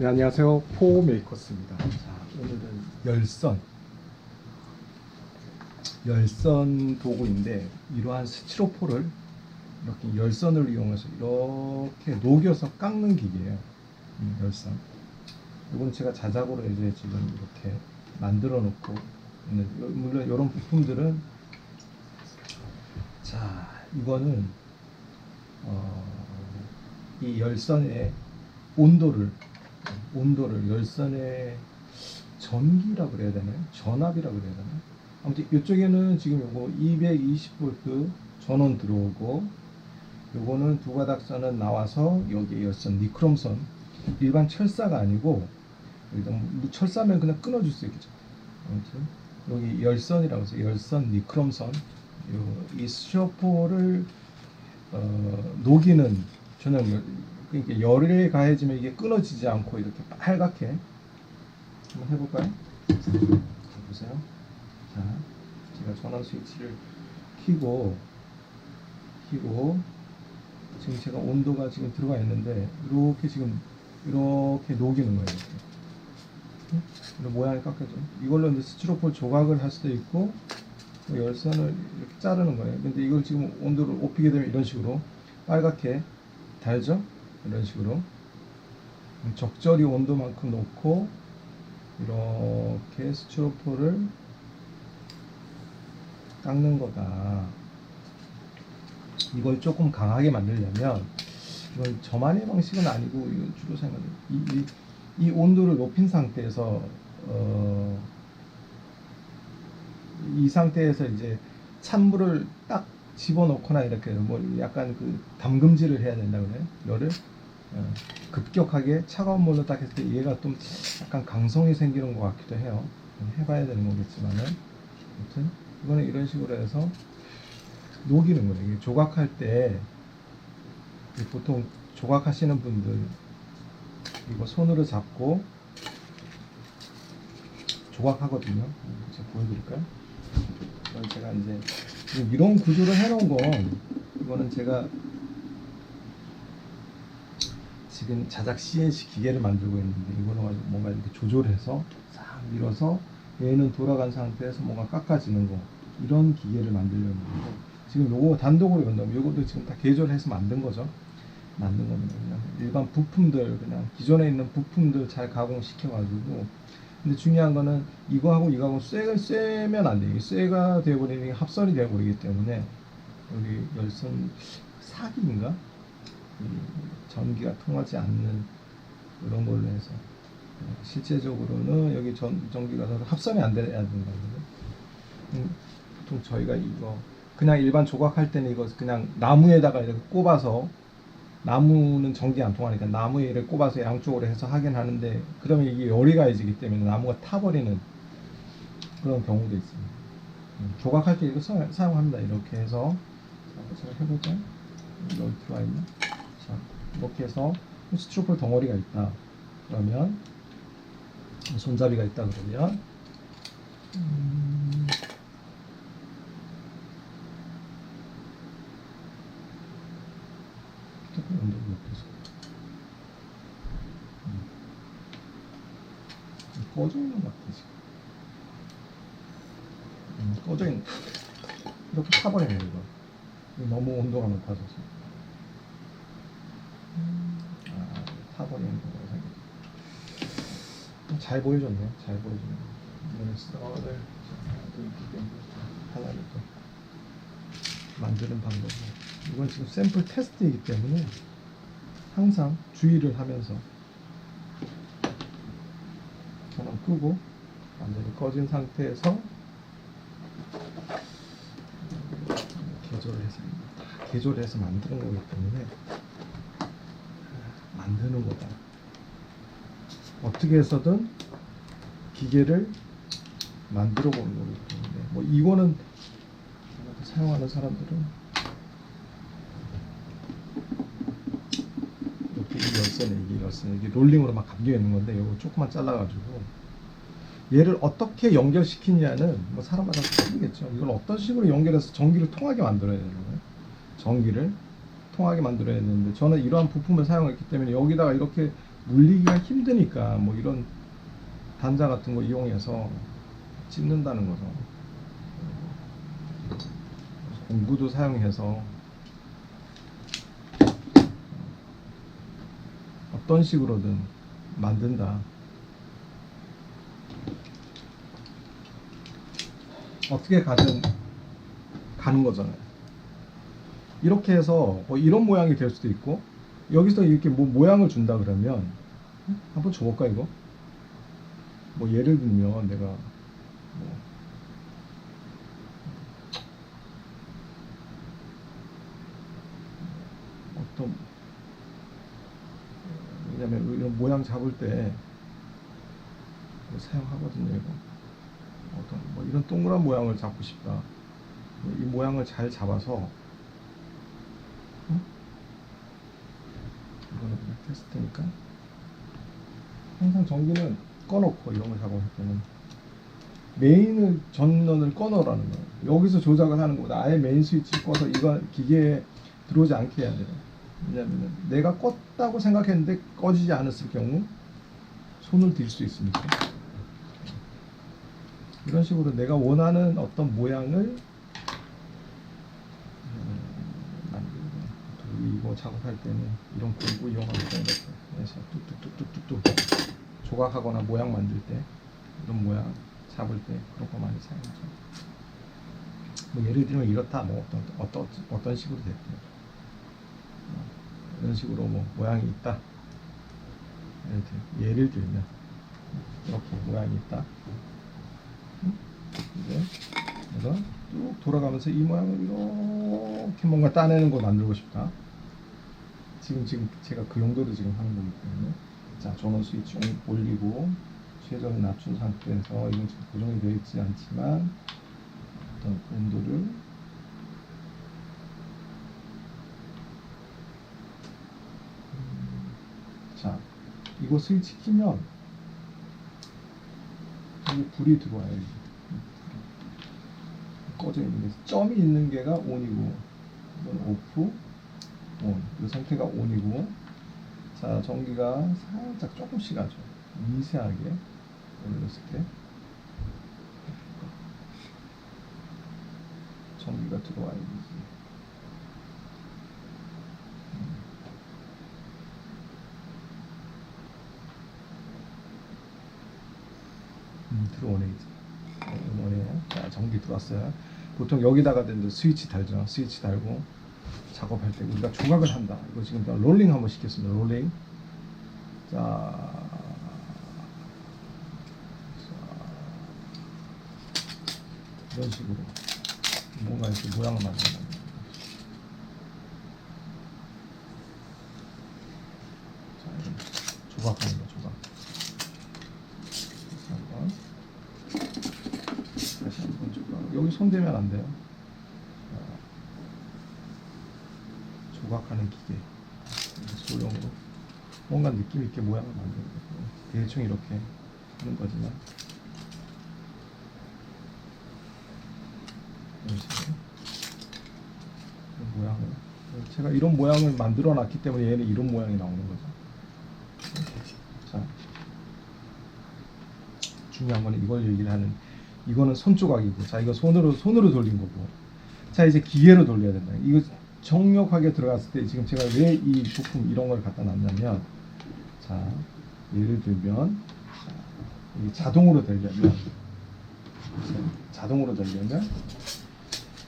네, 안녕하세요. 포 메이커스입니다. 자, 오늘은 열선. 열선 도구인데, 이러한 스티로폴을 이렇게 열선을 이용해서 이렇게 녹여서 깎는 기계예요. 음, 열선. 이건 제가 자작으로 이제 지금 이렇게 만들어 놓고 물론 이런 부품들은, 자, 이거는, 어, 이 열선의 온도를 온도를 열선의 전기라 그래야 되나요? 전압이라 그래야 되나요? 아무튼 이쪽에는 지금 요거 220V 전원 들어오고 요거는 두 가닥선은 나와서 여기 열선 니크롬선 일반 철사가 아니고 일단 철사면 그냥 끊어줄 수 있겠죠. 아무튼 여기 열선이라고 해서 열선 니크롬선 요, 이 스티로폴을 어, 녹이는 전용 열, 그러니까 열에 가해지면 이게 끊어지지 않고 이렇게 빨갛게 한번 해볼까요? 자, 보세요. 자, 제가 전원 스위치를 켜고 켜고 지금 제가 온도가 지금 들어가 있는데 이렇게 지금 이렇게 녹이는 거예요. 이렇게. 응? 이런 모양이 깎여져. 이걸로 이제 스티로폴 조각을 할 수도 있고 뭐 열선을 이렇게 자르는 거예요. 근데 이걸 지금 온도를 높이게 되면 이런 식으로 빨갛게 달죠? 이런 식으로 적절히 온도만큼 놓고 이렇게 스티로폴을 깎는 거다. 이걸 조금 강하게 만들려면 이건 저만의 방식은 아니고 주로 사용하는 이, 이, 이 온도를 높인 상태에서 어, 이 상태에서 이제 찬물을 딱 집어넣거나 이렇게 뭐 약간 그 담금질을 해야 된다 그래요? 열을? 어, 급격하게 차가운 물로 딱 했을 때 얘가 좀 약간 강성이 생기는 것 같기도 해요. 해봐야 되는 거겠지만은. 아무튼 이거는 이런 식으로 해서 녹이는 거예요. 이게 조각할 때 보통 조각하시는 분들 이거 손으로 잡고 조각하거든요. 제가 보여드릴까요? 이건 제가 이제 지금 이런 구조를 해놓은 건 이거는 제가 지금 자작 CNC 기계를 만들고 있는데 이거는 가지고 뭔가 이렇게 조절해서 싹 밀어서 얘는 돌아간 상태에서 뭔가 깎아지는 거 이런 기계를 만들려는 거고 지금 요거 단독으로 연다면 요것도 지금 다 개조해서 만든 거죠. 만든 겁니다. 그냥 일반 부품들 그냥 기존에 있는 부품들 잘 가공시켜 가지고 근데 중요한 거는 이거하고 이거하고 쇠가 쇠면 안 돼. 이게 쇠가 되어버리는 게 합선이 되어버리기 때문에 여기 열선 사기인가? 이 전기가 통하지 않는 그런 걸로 해서 실제적으로는 여기 전 전기가 합선이 안 돼야 된다거든요. 음, 보통 저희가 이거 그냥 일반 조각할 때는 이거 그냥 나무에다가 이렇게 꼽아서 나무는 전기 안 통하니까 나무에를 꼽아서 양쪽으로 해서 하긴 하는데 그러면 이게 열이 가해지기 때문에 나무가 타버리는 그런 경우도 있습니다. 음, 조각할 때 이거 사, 사용합니다. 이렇게 해서 자, 제가 해볼까요? 여기 들어와 있나? 자, 이렇게 해서 스티로폴 덩어리가 있다. 그러면 손잡이가 있다 그러면 음, 높여서 음. 꺼져 있는 것 같아 지금. 음, 꺼져 있는 이렇게 타버리네 이거. 너무 온도가 높아져서 음, 아 타버리는 거라고 생각 잘 보여줬네요 잘 이거는 썰을 하나를 또 만드는 방법. 이건 지금 샘플 테스트이기 때문에 항상 주의를 하면서 전원 끄고 완전히 꺼진 상태에서 개조를 해서 다 개조를 해서 만드는 거기 때문에 만드는 거다. 어떻게 해서든 기계를 만들어 보는 거기 때문에 뭐 이거는 사용하는 사람들은 열선에 이게 열선에 이게 롤링으로 막 감겨 있는 건데 이거 조금만 잘라가지고 얘를 어떻게 연결시키냐는 뭐 사람마다 틀리겠죠. 이걸 어떤 식으로 연결해서 전기를 통하게 만들어야 되는 거예요. 전기를 통하게 만들어야 되는데 저는 이러한 부품을 사용했기 때문에 여기다가 이렇게 물리기가 힘드니까 뭐 이런 단자 같은 거 이용해서 찝는다는 거죠. 공구도 사용해서 어떤 식으로든 만든다. 어떻게 가든 가는 거잖아요. 이렇게 해서 뭐 이런 모양이 될 수도 있고 여기서 이렇게 뭐 모양을 준다 그러면 한번 줘볼까 이거? 뭐 예를 들면 내가 뭐 어떤 왜냐면 이런 모양 잡을 때 사용하거든요 이거 어떤 뭐 이런 동그란 모양을 잡고 싶다 이 모양을 잘 잡아서 응? 이거는 그냥 테스트니까 항상 전기는 꺼놓고 이런 걸 작업할 때는 메인을 전원을 꺼놓으라는 거예요. 여기서 조작을 하는 것보다 아예 메인 스위치 꺼서 이거 기계에 들어오지 않게 해야 돼요. 왜냐하면 내가 껐다고 생각했는데 꺼지지 않았을 경우 손을 댈수 있으니까 이런 식으로 내가 원하는 어떤 모양을 음, 이거 작업할 때는 이런 공구 이용하고 이렇게 해서 뚝뚝뚝뚝뚝뚝 조각하거나 모양 만들 때 이런 모양 잡을 때 그런 거 많이 사용하죠. 뭐 예를 들면 이렇다 뭐 어떤 어떤 어떤 식으로 됐든 어, 이런 식으로 뭐 모양이 있다. 예를, 들면 이렇게 모양이 있다. 그래서 쭉 돌아가면서 이 모양을 이렇게 뭔가 따내는 거 만들고 싶다. 지금 지금 제가 그 용도로 지금 하는 거기 때문에 자 전원 스위치 온- 올리고 최저를 낮춘 상태에서 이건 지금 고정이 되어 있지 않지만 어떤 온도를 음, 자 이거 스위치 키면 여기 불이 들어와요 여기. 꺼져 있는 게 점이 있는 게가 온이고 이건 오프 온. 이 상태가 온이고 자 전기가 살짝 조금씩 가죠 미세하게 올렸을 때 전기가 들어와야 되지 음. 음, 들어오네 이제 어, 오네 자 전기 들어왔어요 보통 여기다가 된 스위치 달죠 스위치 달고 작업할 때 우리가 조각을 한다. 이거 지금 다 롤링 한번 시켰습니다. 롤링. 자, 자, 이런 식으로 뭔가 이렇게 모양을 만든다. 자, 이런 조각하는 거 조각. 다시 한번. 다시 한번 조각. 여기 손 대면 안 돼요. 자, 조각하는 기계 소형으로. 뭔가 느낌 있게 모양을 만드는 거고 대충 이렇게 하는 거지만. 이런 모양을. 제가 이런 모양을 만들어 놨기 때문에 얘는 이런 모양이 나오는 거죠. 자. 중요한 거는 이걸 얘기를 하는 이거는 손 조각이고 자 이거 손으로 손으로 돌린 거고 자 이제 기계로 돌려야 된다 이거 정력하게 들어갔을 때 지금 제가 왜 이 부품 이런 걸 갖다 놨냐면 자 예를 들면 자, 이게 자동으로 되려면 자동으로 되려면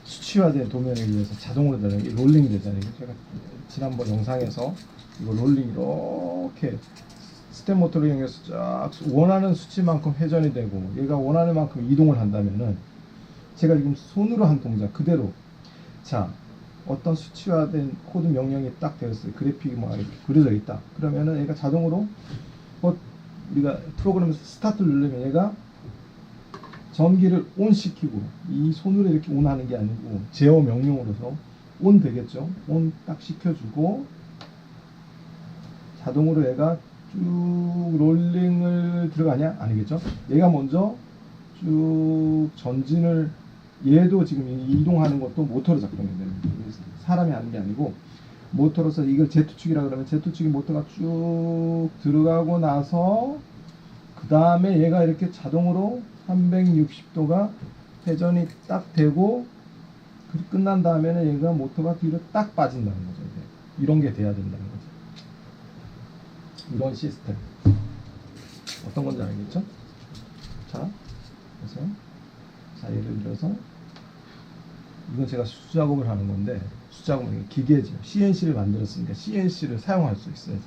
수치화된 도면에 의해서 자동으로 되는 게 롤링 되잖아요. 제가 지난번 영상에서 이거 롤링 이렇게 스텝 모터를 이용해서 쫙 원하는 수치만큼 회전이 되고 얘가 원하는 만큼 이동을 한다면은 제가 지금 손으로 한 동작 그대로 자 어떤 수치화된 코드 명령이 딱 되었어요. 그래픽이 뭐 이렇게 그려져 있다. 그러면은 얘가 자동으로 뭐 우리가 프로그램에서 스타트를 누르면 얘가 전기를 온 시키고 이 손으로 이렇게 온 하는 게 아니고 제어 명령으로서 온 되겠죠. 온 딱 시켜주고 자동으로 얘가 쭉 롤링을 들어가냐? 아니겠죠. 얘가 먼저 쭉 전진을 얘도 지금 이- 이동하는 것도 모터로 작동이 되는 거예요. 사람이 하는 게 아니고 모터로서 이걸 Z축이라 그러면 Z축이 모터가 쭉 들어가고 나서 그 다음에 얘가 이렇게 자동으로 360도가 회전이 딱 되고 그- 끝난 다음에는 얘가 모터가 뒤로 딱 빠진다는 거죠. 이런 게 돼야 된다는 거죠. 이런 시스템. 어떤 건지 알겠죠? 자, 그래서 자 예를 들어서 이건 제가 수작업을 하는 건데 수작업은 기계죠. CNC를 만들었으니까 CNC를 사용할 수 있어요.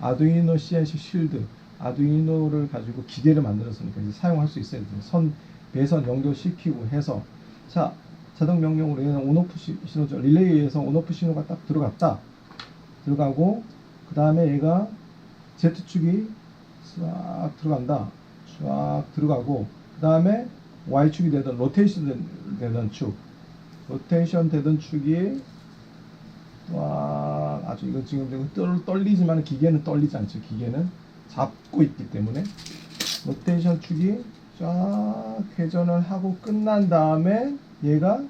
아두이노 CNC 쉴드, 아두이노를 가지고 기계를 만들었으니까 이제 사용할 수 있어야 돼요. 선 배선 연결시키고 해서 자 자동 명령으로 얘는 온오프 시- 신호죠. 릴레이에서 온오프 신호가 딱 들어갔다. 들어가고 그 다음에 얘가 Z축이 싹 들어간다. 쫙 들어가고 그 다음에 Y축이 되던 로테이션 된- 되던 축 로테이션 되던 축이 와 아주 이거 지금 떨리지만 기계는 떨리지 않죠. 기계는 잡고 있기 때문에 로테이션 축이 쫙 회전을 하고 끝난 다음에 얘가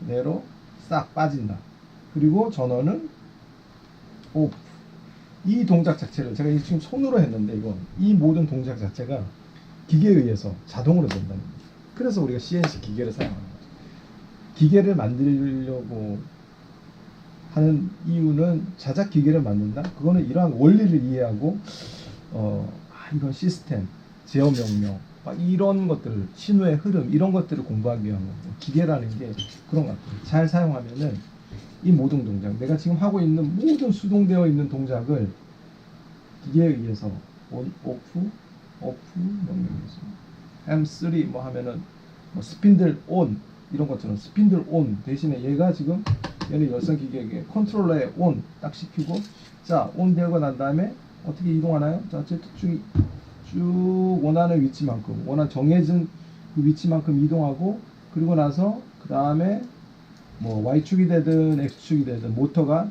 내로 싹 빠진다. 그리고 전원은 오프. 이 동작 자체를 제가 지금 손으로 했는데 이거 이 모든 동작 자체가 기계에 의해서 자동으로 된다는 거예요. 그래서 우리가 CNC 기계를 사용하는 거죠. 기계를 만들려고 하는 이유는 자작 기계를 만든다. 그거는 이러한 원리를 이해하고 어 아, 이런 시스템, 제어 명령, 막 이런 것들을 신호의 흐름 이런 것들을 공부하기 위한 거고 기계라는 게 그런 것 같아요. 잘 사용하면은 이 모든 동작, 내가 지금 하고 있는 모든 수동되어 있는 동작을 기계에 의해서 온, 오프, 오프 명령해서 M3 뭐 하면은 뭐 스핀들 온 이런 것처럼 스핀들 온 대신에 얘가 지금 얘는 열선 기계에 컨트롤러에 온 딱 시키고 자 온 되고 난 다음에 어떻게 이동하나요? 자 Z축이 쭉 원하는 위치만큼 원한 정해진 그 위치만큼 이동하고 그리고 나서 그 다음에 뭐 Y축이 되든 X축이 되든 모터가